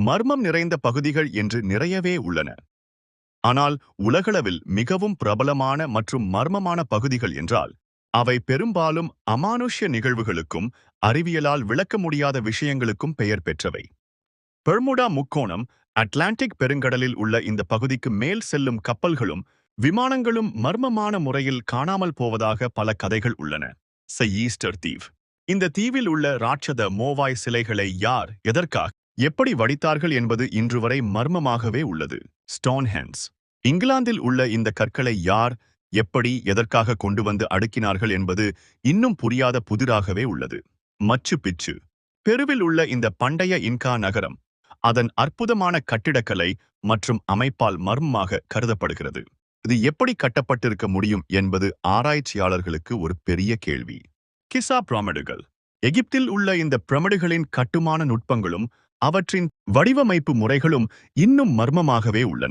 மர்மம் நிறைந்த பகுதிகள் என்று நிறையவே உள்ளன. ஆனால் உலகளவில் மிகவும் பிரபலமான மற்றும் மர்மமான பகுதிகள் என்றால் அவை பெரும்பாலும் அமானுஷ்ய நிகழ்வுகளுக்கும் அறிவியலால் விளக்க முடியாத விஷயங்களுக்கும் பெயர் பெற்றவை. பெர்முடா முக்கோணம் அட்லாண்டிக் பெருங்கடலில் உள்ள இந்த பகுதிக்கு மேல் செல்லும் கப்பல்களும் விமானங்களும் மர்மமான முறையில் காணாமல் போவதாக பல கதைகள் உள்ளன ச ஈஸ்டர் தீவ் இந்த தீவில் உள்ள ராட்சத மோவாய் சிலைகளை யார் எதற்காக எப்படி வடித்தார்கள் என்பது இன்று வரை மர்மமாகவே உள்ளது. ஸ்டோன்ஹென்ஸ் இங்கிலாந்தில் உள்ள இந்த கற்களை யார் எப்படி எதற்காக கொண்டு வந்து அடுக்கினார்கள் என்பது இன்னும் புரியாத புதிராகவே உள்ளது. மச்சு பிச்சு. பெருவில் உள்ள இந்த பண்டைய இன்கா நகரம் அதன் அற்புதமான கட்டிடக்கலை மற்றும் அமைப்பால் மர்மமாக கருதப்படுகிறது. இது எப்படி கட்டப்பட்டிருக்க முடியும் என்பது ஆராய்ச்சியாளர்களுக்கு ஒரு பெரிய கேள்வி. கிசா பிரமிடுகள். எகிப்தில் உள்ள இந்த பிரமிடுகளின் கட்டுமான நுட்பங்களும் அவற்றின் வடிவமைப்பு முறைகளும் இன்னும் மர்மமாகவே உள்ளன.